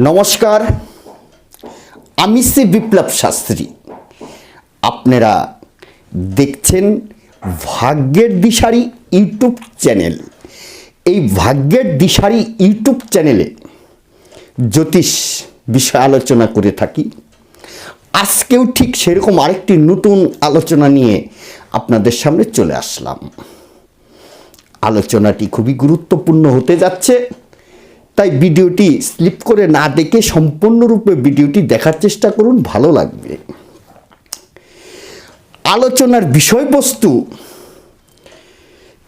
নমস্কার, আমি শ্রী বিপ্লব শাস্ত্রী। আপনারা দেখছেন ভাগ্যের দিশারি ইউটিউব চ্যানেল। এই ভাগ্যের দিশারি ইউটিউব চ্যানেলে জ্যোতিষ বিষয় আলোচনা করে থাকি। আজকেও ঠিক সেরকম আরেকটি নতুন আলোচনা নিয়ে আপনাদের সামনে চলে আসলাম। আলোচনাটি খুবই গুরুত্বপূর্ণ হতে যাচ্ছে। তাই ভিডিওটি স্লিপ করে না দেখে সম্পূর্ণরূপে ভিডিওটি দেখার চেষ্টা করুন, ভালো লাগবে। আলোচনার বিষয়বস্তু,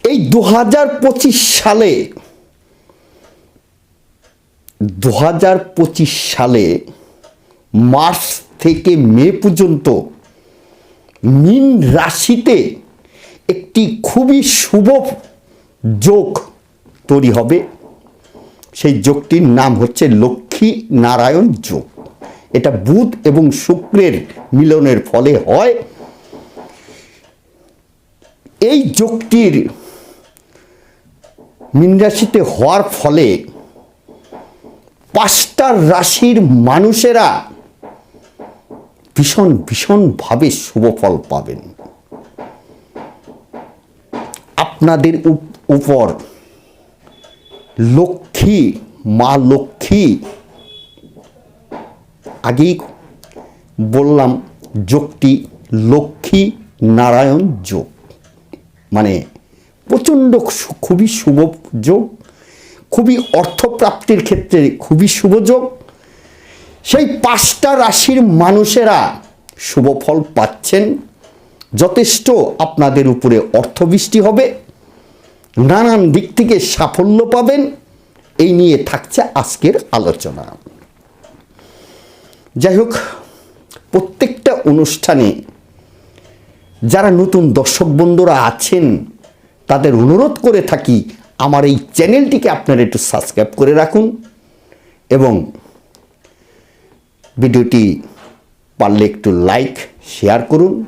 এই দু হাজার পঁচিশ সালে দু হাজার পঁচিশ সালে মার্চ থেকে মে পর্যন্ত মিন রাশিতে একটি খুবই শুভ যোগ তৈরি হবে। সেই যোগটির নাম হচ্ছে লক্ষ্মী নারায়ণ যোগ। এটা বুধ এবং শুক্রের মিলনের ফলে হয়। এই যোগটির মীন রাশিতে হওয়ার ফলে পাঁচটা রাশির মানুষেরা ভীষণ ভীষণভাবে শুভ ফল পাবেন। আপনাদের উপ- উপর লক্ষ্মী, মা লক্ষ্মী। আগেই বললাম, যোগটি লক্ষ্মী নারায়ণ যোগ। মানে প্রচণ্ড খুবই শুভ যোগ, খুবই অর্থপ্রাপ্তির ক্ষেত্রে খুবই শুভ যোগ। সেই পাঁচটা রাশির মানুষেরা শুভ ফল পাচ্ছেন। যথেষ্ট আপনাদের উপরে অর্থবৃষ্টি হবে। নানান দিক থেকে সাফল্য পাবেন। এই নিয়ে থাকছে আজকের আলোচনা। যাই হোক, প্রত্যেকটা অনুষ্ঠানে যারা নতুন দর্শক বন্ধুরা আছেন, তাদের অনুরোধ করে থাকি আমার এই চ্যানেলটিকে আপনারা একটু সাবস্ক্রাইব করে রাখুন এবং ভিডিওটি পারলে একটু লাইক, শেয়ার করুন।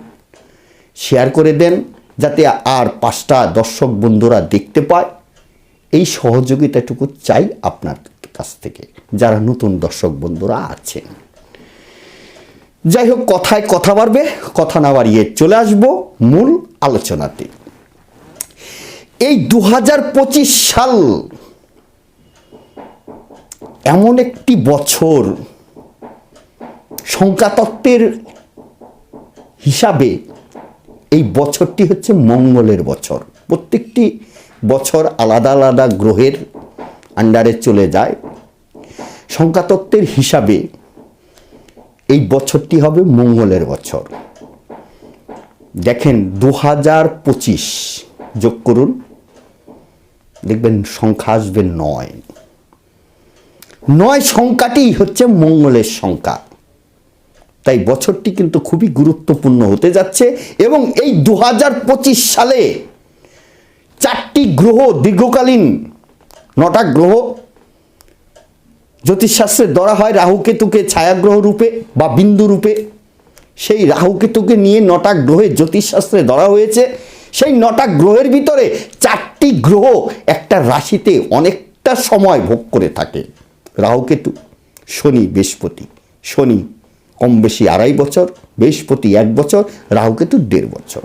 শেয়ার করে দেন। যাতে আর পাঁচটা দর্শক বন্ধুরা দেখতে পায়। এই সহযোগিতাটুকু চাই আপনার কাছ থেকে, যারা নতুন দর্শক বন্ধুরা আছেন। যাই হোক কথায় কথা বাড়বে, কথা না বাড়িয়ে চলে আসব মূল আলোচনাতে। এই দু হাজার পঁচিশ সাল এমন একটি বছর সংখ্যাতত্ত্বের হিসাবে এই বছরটি হচ্ছে মঙ্গলের বছর। প্রত্যেকটি বছর আলাদা আলাদা গ্রহের আন্ডারে চলে যায়। সংখ্যাতত্ত্বের হিসাবে এই বছরটি হবে মঙ্গলের বছর। দেখেন দু হাজার পঁচিশ যোগ করুন, দেখবেন সংখ্যা আসবে নয়। নয় সংখ্যাটি হচ্ছে মঙ্গলের সংখ্যা। তাই বছরটি কিন্তু খুবই গুরুত্বপূর্ণ হতে যাচ্ছে এবং এই দু হাজার পঁচিশ সালে চারটি গ্রহ দীর্ঘকালীন, নটা গ্রহ জ্যোতিষশাস্ত্রে ধরা হয় রাহুকেতুকে ছায়াগ্রহ রূপে বা বিন্দু রূপে। সেই রাহুকেতুকে নিয়ে নটা গ্রহের জ্যোতিষশাস্ত্রে ধরা হয়েছে। সেই নটা গ্রহের ভিতরে চারটি গ্রহ একটা রাশিতে অনেকটা সময় ভোগ করে থাকে। রাহুকেতু, শনি, বৃহস্পতি, শনি কম বেশি আড়াই বছর বৃহস্পতি এক বছর রাহুকেতু দেড় বছর।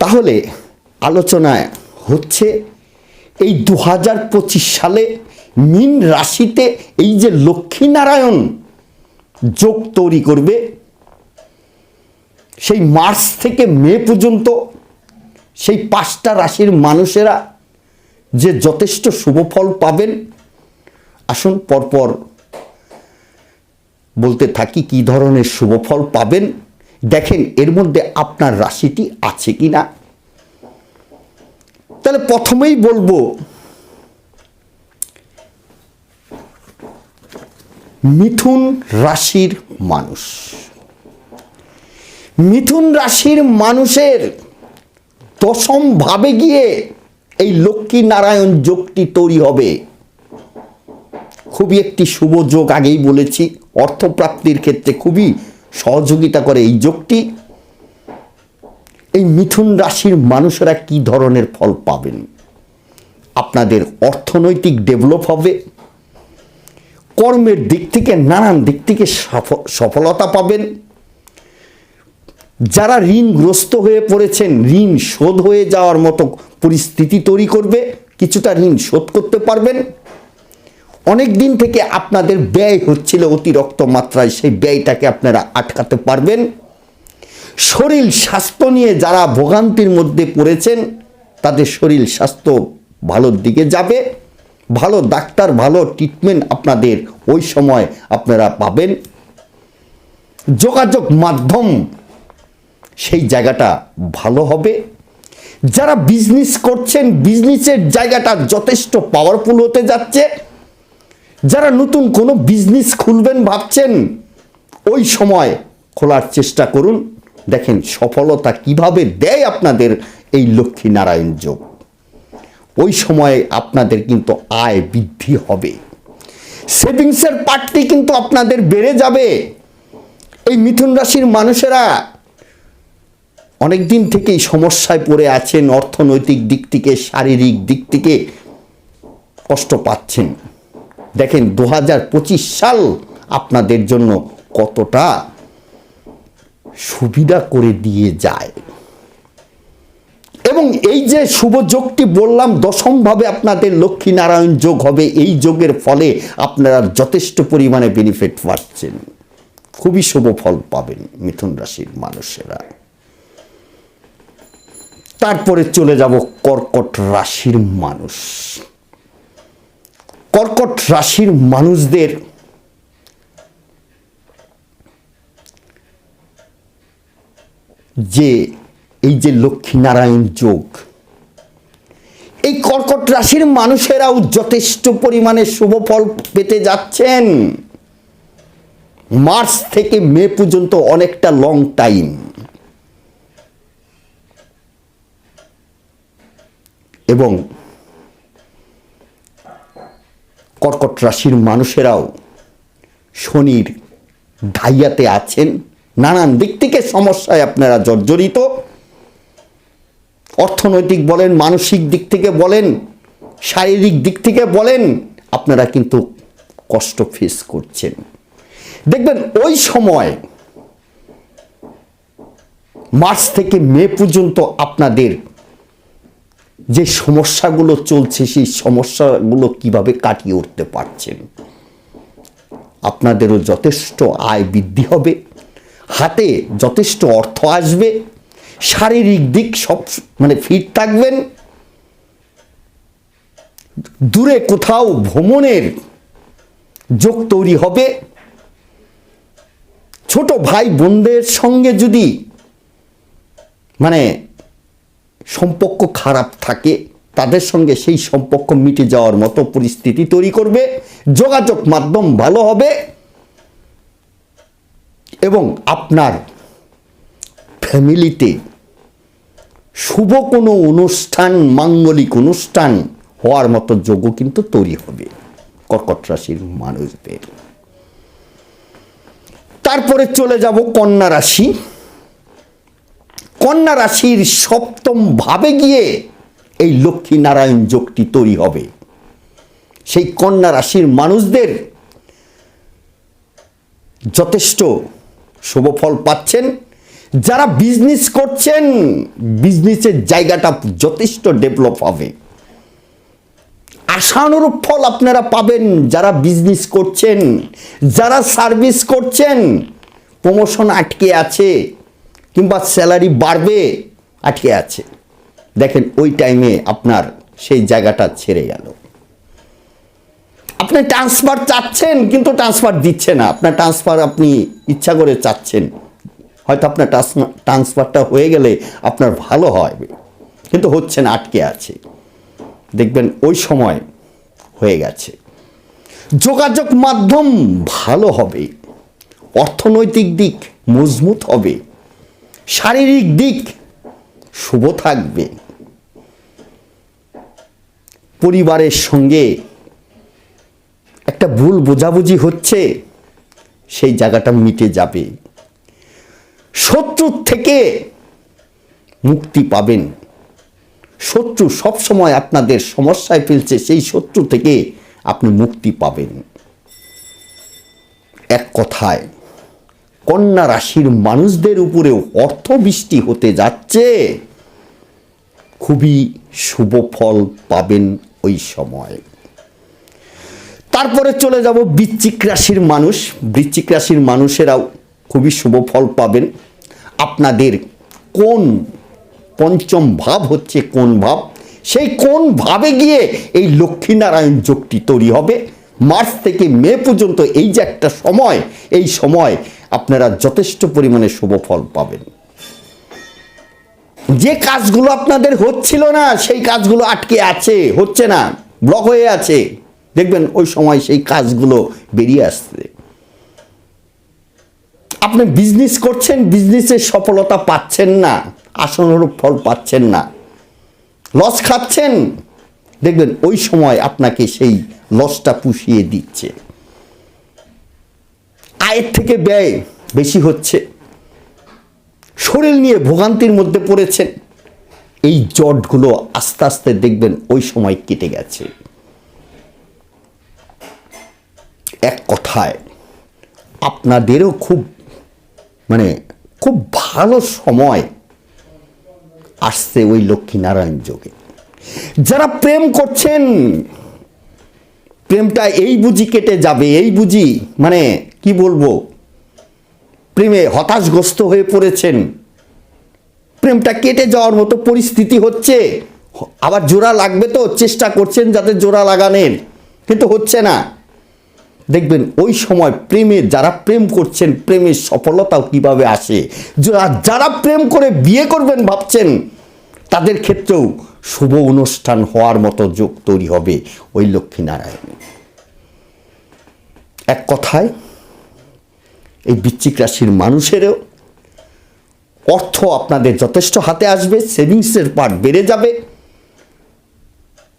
তাহলে আলোচনায় হচ্ছে এই দু সালে মিন রাশিতে এই যে লক্ষ্মীনারায়ণ যোগ তৈরি করবে, সেই মার্চ থেকে মে পর্যন্ত সেই পাঁচটা রাশির মানুষেরা যে যথেষ্ট শুভ ফল পাবেন আসুন পরপর বলতে থাকি কি ধরনের শুভ ফল পাবেন। দেখেন, এর মধ্যে আপনার রাশিটি আছে কি না? তাহলে প্রথমেই বলব, মিথুন রাশির মানুষ। মিথুন রাশির মানুষের দশম ভাবে গিয়ে এই লক্ষ্মী নারায়ণ যোগটি তৈরি হবে। খুবই একটি শুভ যোগ আগেই বলেছি। অর্থপ্রাপ্তির ক্ষেত্রে খুবই সহযোগিতা করে এই যোগটি। এই মিথুন রাশির মানুষেরা কি ধরনের ফল পাবেন? আপনাদের অর্থনৈতিক ডেভেলপ হবে। কর্মের দিক থেকে, নানান দিক থেকে সফ- সফলতা পাবেন। যারা ঋণগ্রস্ত হয়ে পড়েছেন, ঋণ শোধ হয়ে যাওয়ার মতো পরিস্থিতি তৈরি করবে। কিছুটা ঋণ শোধ করতে পারবেন। অনেক দিন থেকে আপনাদের ব্যয় হচ্ছিল অতিরিক্ত মাত্রায়, সেই ব্যয়টাকে আপনারা আটকাতে পারবেন। শরীর স্বাস্থ্য নিয়ে যারা ভোগান্তির মধ্যে পড়েছেন, তাদের শরীর স্বাস্থ্য ভালোর দিকে যাবে। ভালো ডাক্তার, ভালো ট্রিটমেন্ট আপনাদের ওই সময় আপনারা পাবেন। যোগাযোগ মাধ্যম, সেই জায়গাটা ভালো হবে। যারা বিজনেস করছেন বিজনেসের জায়গাটা যথেষ্ট পাওয়ারফুল হতে যাচ্ছে। যারা নতুন কোনো বিজনেস খুলবেন ভাবছেন, ওই সময় খোলার চেষ্টা করুন। দেখেন সফলতা কীভাবে দেয় আপনাদের এই লক্ষ্মী নারায়ণ যোগ। ওই সময়ে আপনাদের কিন্তু আয় বৃদ্ধি হবে। সেভিংসের পার্টটি কিন্তু আপনাদের বেড়ে যাবে। এই মিথুন রাশির মানুষেরা অনেক দিন থেকেই সমস্যায় পড়ে আছেন, অর্থনৈতিক দিক থেকে, শারীরিক দিক থেকে কষ্ট পাচ্ছেন। দেখেন দু হাজার পঁচিশ সাল আপনাদের জন্য কতটা সুবিধা করে দিয়ে যায়। এবং এই যে শুভ যোগটি বললাম দশমভাবে আপনাদের লক্ষ্মী নারায়ণ যোগ হবে, এই যোগের ফলে আপনারা যথেষ্ট পরিমাণে বেনিফিট পাচ্ছেন। খুবই শুভ ফল পাবেন মিথুন রাশির মানুষেরা। তারপরে চলে যাব কর্কট রাশির মানুষ। কর্কট রাশির মানুষদের যে এই যে লক্ষ্মীনারায়ণ যোগ, এই কর্কট রাশির মানুষেরাও যথেষ্ট পরিমাণে শুভ ফল পেতে যাচ্ছেন। মার্চ থেকে মে পর্যন্ত অনেকটা লং টাইম এবং কর্কট রাশির মানুষেরাও শনির ধাইয়াতে আছেন। নানান দিক থেকে সমস্যায় আপনারা জর্জরিত। অর্থনৈতিক বলেন, মানসিক দিক থেকে বলেন, শারীরিক দিক থেকে বলেন, আপনারা কিন্তু কষ্ট ফেস করছেন। দেখবেন, ওই সময় মার্চ থেকে মে পর্যন্ত আপনাদের যে সমস্যাগুলো চলছে, সেই সমস্যাগুলো কীভাবে কাটিয়ে উঠতে পারছেন? আপনাদেরও যথেষ্ট আয় বৃদ্ধি হবে, হাতে যথেষ্ট অর্থ আসবে, শারীরিক দিক সব মানে ফিট থাকবেন। দূরে কোথাও ভ্রমণের যোগ তৈরি হবে। ছোট ভাই বোনদের সঙ্গে যদি মানে সম্পর্ক খারাপ থাকে, তাদের সঙ্গে সেই সম্পর্ক মিটে যাওয়ার মতো পরিস্থিতি তৈরি করবে, যোগাযোগ মাধ্যম ভালো হবে, এবং আপনার ফ্যামিলিতে শুভ কোনো অনুষ্ঠান, মাঙ্গলিক অনুষ্ঠান হওয়ার মতো যোগ্য কিন্তু তৈরি হবে কর্কট রাশির মানুষদের। তারপরে চলে যাব কন্যা রাশি। কন্যা রাশির সপ্তম ভাবে গিয়ে এই লক্ষ্মী নারায়ণ যোগটি তৈরি হবে। সেই কন্যা রাশির মানুষদের যথেষ্ট শুভ ফল পাচ্ছেন। যারা বিজনেস করছেন বিজনেসের জায়গাটা যথেষ্ট ডেভেলপ হবে। আশানুরূপ ফল আপনারা পাবেন যারা বিজনেস করছেন, যারা সার্ভিস করছেন প্রমোশন আটকে আছে। কিংবা স্যালারি বাড়বে, আটকে আছে। দেখেন, ওই টাইমে আপনার সেই জায়গাটা ছেড়ে গেল। আপনি ট্রান্সফার চাচ্ছেন, কিন্তু ট্রান্সফার দিচ্ছে না। আপনার ট্রান্সফার আপনি ইচ্ছা করে চাচ্ছেন। হয়তো আপনার ট্রান্সফারটা হয়ে গেলে আপনার ভালো হয় কিন্তু হচ্ছে না, আটকে আছে। দেখবেন, ওই সময় হয়ে গেছে। যোগাযোগ মাধ্যম ভালো হবে। অর্থনৈতিক দিক মজবুত হবে। শারীরিক দিক শুভ থাকবে। পরিবারের সঙ্গে একটা ভুল বোঝাবুঝি হচ্ছে, সেই জায়গাটা মিটে যাবে। শত্রুর থেকে মুক্তি পাবেন। শত্রু সবসময় আপনাদের সমস্যায় ফেলছে, সেই শত্রু থেকে আপনি মুক্তি পাবেন। এক কথায় কন্যা রাশির মানুষদের উপরেও অর্থবৃষ্টি হতে যাচ্ছে। খুবই শুভ ফল পাবেন ওই সময়। তারপরে চলে যাব বৃশ্চিক রাশির মানুষ। বৃশ্চিক রাশির মানুষেরাও খুবই শুভ ফল পাবেন। আপনাদের কোন পঞ্চম ভাব হচ্ছে কোন ভাব? সেই কোন ভাবে গিয়ে এই লক্ষ্মীনারায়ণ যোগটি তৈরি হবে? মার্চ থেকে মে পর্যন্ত এই যে একটা সময়, এই সময় আপনারা যথেষ্ট পরিমাণে শুভ ফল পাবেন। যে কাজগুলো আপনাদের হচ্ছিল না, সেই কাজগুলো আটকে আছে, হচ্ছে না ব্লক হয়ে আছে। দেখবেন ওই সময় সেই কাজগুলো বেরিয়ে আসছে। আপনি বিজনেস করছেন বিজনেসের সফলতা পাচ্ছেন না, আসনরূপ ফল পাচ্ছেন না। লস খাচ্ছেন, দেখবেন ওই সময় আপনাকে সেই লসটা পুষিয়ে দিচ্ছে। আয়ের থেকে ব্যয় বেশি হচ্ছে। শরীর নিয়ে ভোগান্তির মধ্যে পড়েছেন। এই জটগুলো আস্তে আস্তে দেখবেন ওই সময় কেটে গেছে। এক কথায়, আপনাদেরও খুব মানে খুব ভালো সময় আসছে ওই লক্ষ্মীনারায়ণ যোগে। যারা প্রেম করছেন প্রেমটা এই বুঝি কেটে যাবে, এই বুঝি মানে কি বলব? প্রেমে হতাশগ্রস্ত হয়ে পড়েছেন। প্রেমটা কেটে যাওয়ার মতো পরিস্থিতি হচ্ছে। আবার জোড়া লাগবে তো, চেষ্টা করছেন যাতে জোড়া লাগানের, কিন্তু হচ্ছে না। দেখবেন, ওই সময় প্রেমে যারা প্রেম করছেন, প্রেমের সফলতাও কীভাবে আসে? যারা- প্রেম করে বিয়ে করবেন ভাবছেন, তাদের ক্ষেত্রেও শুভ অনুষ্ঠান হওয়ার মতো যোগ তৈরি হবে ওই লক্ষ্মীনারায়ণ। এক কথায়, এই বৃশ্চিক রাশির মানুষেরও অর্থ আপনাদের যথেষ্ট হাতে আসবে সেভিংসের পার্ট বেড়ে যাবে।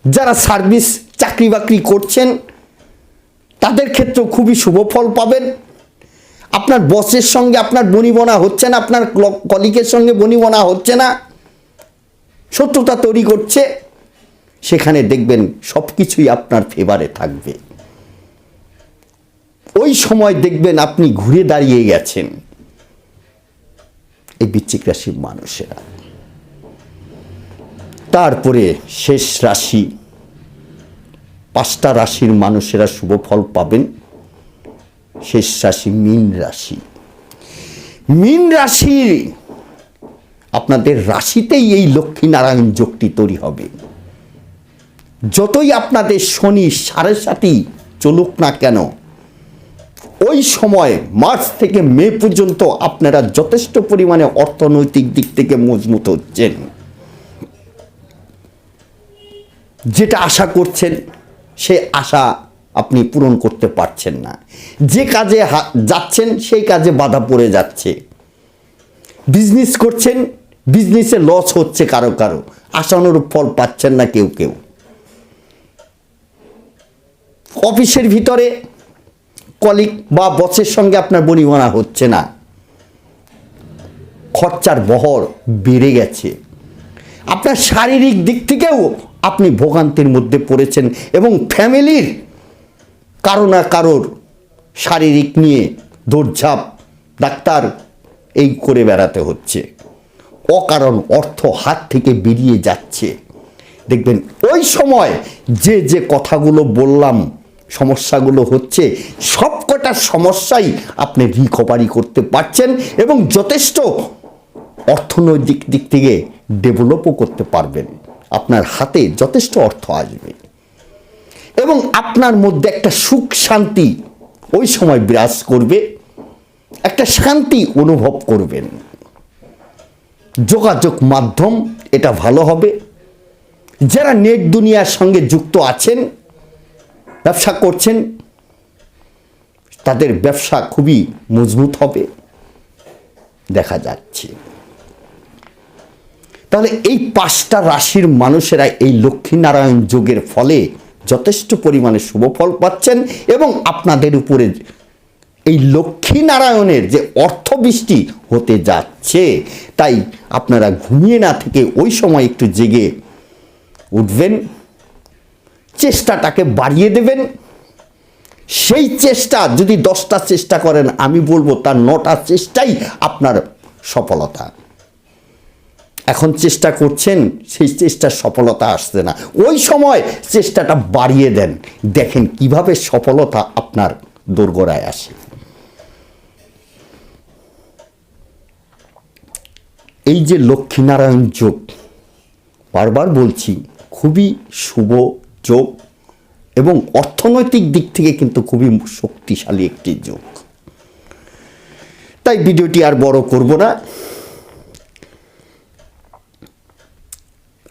যারা সার্ভিস চাকরি বাকরি করছেন, তাদের ক্ষেত্রেও খুবই শুভ ফল পাবেন। আপনার বসের সঙ্গে আপনার বনিবনা হচ্ছে না, আপনার কলিকের সঙ্গে বনিবনা হচ্ছে না। শত্রুতা তৈরি করছে, সেখানে দেখবেন সব কিছুই আপনার ফেভারে থাকবে। ওই সময় দেখবেন আপনি ঘুরে দাঁড়িয়ে গেছেন। এই বৃশ্চিক রাশির মানুষেরা। তারপরে শেষ রাশি। পাঁচটা রাশির মানুষেরা শুভ ফল পাবেন। শেষ রাশি মীন রাশি। মীন রাশি আপনাদের রাশিতেই এই লক্ষ্মীনারায়ণ যোগটি তৈরি হবে। যতই আপনাদের শনি সাড়ে সাথী চলুক না কেন, ওই সময় মার্চ থেকে মে পর্যন্ত আপনারা যথেষ্ট পরিমাণে অর্থনৈতিক দিক থেকে মজবুত হচ্ছেন। যেটা আশা করছেন, সে আশা আপনি পূরণ করতে পারছেন না। যে কাজে যাচ্ছেন, সেই কাজে বাধা পড়ে যাচ্ছে। বিজনেস করছেন বিজনেসে লস হচ্ছে কারও কারও। আশানুরূপ ফল পাচ্ছেন না কেউ কেউ। অফিসের ভিতরে কলিগ বা বসের সঙ্গে আপনার বনিবনা হচ্ছে না। খরচার বহর বেড়ে গেছে। আপনার শারীরিক দিক থেকেও আপনি ভোগান্তির মধ্যে পড়েছেন এবং ফ্যামিলির কারও না কারোর শারীরিক নিয়ে দৌড়ঝাঁপ, ডাক্তার এই করে বেড়াতে হচ্ছে। অকারণ অর্থ হাত থেকে বেরিয়ে যাচ্ছে। দেখবেন, ওই সময় যে যে কথাগুলো বললাম, সমস্যাগুলো হচ্ছে সব সবকটা সমস্যাই আপনি রিকভারি করতে পারছেন এবং যথেষ্ট অর্থনৈতিক দিক থেকে ডেভেলপও করতে পারবেন। আপনার হাতে যথেষ্ট অর্থ আসবে। এবং আপনার মধ্যে একটা সুখ শান্তি ওই সময় বিরাজ করবে, একটা শান্তি অনুভব করবেন। যোগাযোগ মাধ্যম, এটা ভালো হবে। যারা নেট দুনিয়ার সঙ্গে যুক্ত আছেন, ব্যবসা করছেন, তাদের ব্যবসা খুবই মজবুত হবে। দেখা যাচ্ছে। তাহলে এই পাঁচটা রাশির মানুষেরা এই লক্ষ্মীনারায়ণ যোগের ফলে যথেষ্ট পরিমাণে শুভ ফল পাচ্ছেন এবং আপনাদের উপরে এই লক্ষ্মীনারায়ণের যে অর্থবৃষ্টি হতে যাচ্ছে, তাই আপনারা ঘুমিয়ে না থেকে ওই সময় একটু জেগে উঠবেন, চেষ্টাটাকে বাড়িয়ে দেবেন। সেই চেষ্টা যদি দশটা চেষ্টা করেন, আমি বলব তার নটা চেষ্টাই আপনার সফলতা। এখন চেষ্টা করছেন, সেই চেষ্টার সফলতা আসছে না। ওই সময় চেষ্টাটা বাড়িয়ে দেন। দেখেন কীভাবে সফলতা আপনার দোরগোড়ায় আসে। এই যে লক্ষ্মীনারায়ণ যোগ, বারবার বলছি, খুবই শুভ যোগ এবং অর্থনৈতিক দিক থেকে কিন্তু খুবই শক্তিশালী একটি যোগ। তাই ভিডিওটি আর বড় করব না।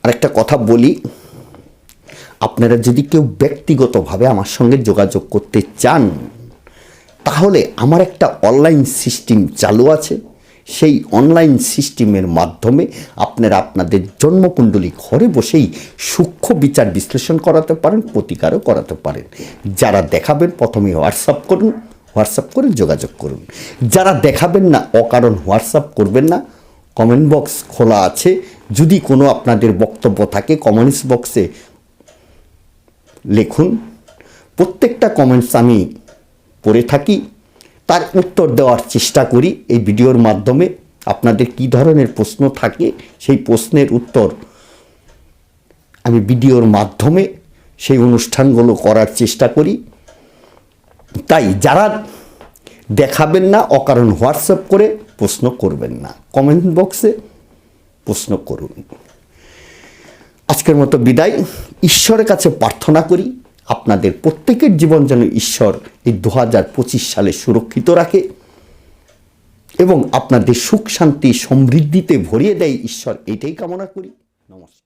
আরেকটা কথা বলি, আপনারা যদি কেউ ব্যক্তিগতভাবে আমার সঙ্গে যোগাযোগ করতে চান, তাহলে আমার একটা অনলাইন সিস্টেম চালু আছে। সেই অনলাইন সিস্টেমের মাধ্যমে আপনারা আপনাদের জন্মকুণ্ডলী ঘরে বসেই সূক্ষ্ম বিচার বিশ্লেষণ করাতে পারেন, প্রতিকারও করাতে পারেন। যারা দেখাবেন, প্রথমে হোয়াটসঅ্যাপ করুন হোয়াটসঅ্যাপ করে যোগাযোগ করুন। যারা দেখাবেন না, অকারণ হোয়াটসঅ্যাপ করবেন না কমেন্ট বক্স খোলা আছে। যদি কোনো আপনাদের বক্তব্য থাকে কমেন্টস বক্সে লিখুন। প্রত্যেকটা কমেন্টস আমি পড়ে থাকি। তার উত্তর দেওয়ার চেষ্টা করি এই ভিডিওর মাধ্যমে। আপনাদের কি ধরনের প্রশ্ন থাকে, সেই প্রশ্নের উত্তর আমি ভিডিওর মাধ্যমে সেই অনুষ্ঠানগুলো করার চেষ্টা করি। তাই যারা দেখাবেন না, অকারণ হোয়াটসঅ্যাপ করে প্রশ্ন করবেন না। কমেন্ট বক্সে প্রশ্ন করুন। আজকের মতো বিদায়। ঈশ্বরের কাছে প্রার্থনা করি। আপনাদের প্রত্যেকের জীবন যেন ঈশ্বর এই দু হাজার পঁচিশ সালে সুরক্ষিত রাখে এবং আপনাদের সুখ শান্তি সমৃদ্ধিতে ভরিয়ে দেয়, ঈশ্বর এটাই কামনা করি। নমস্কার।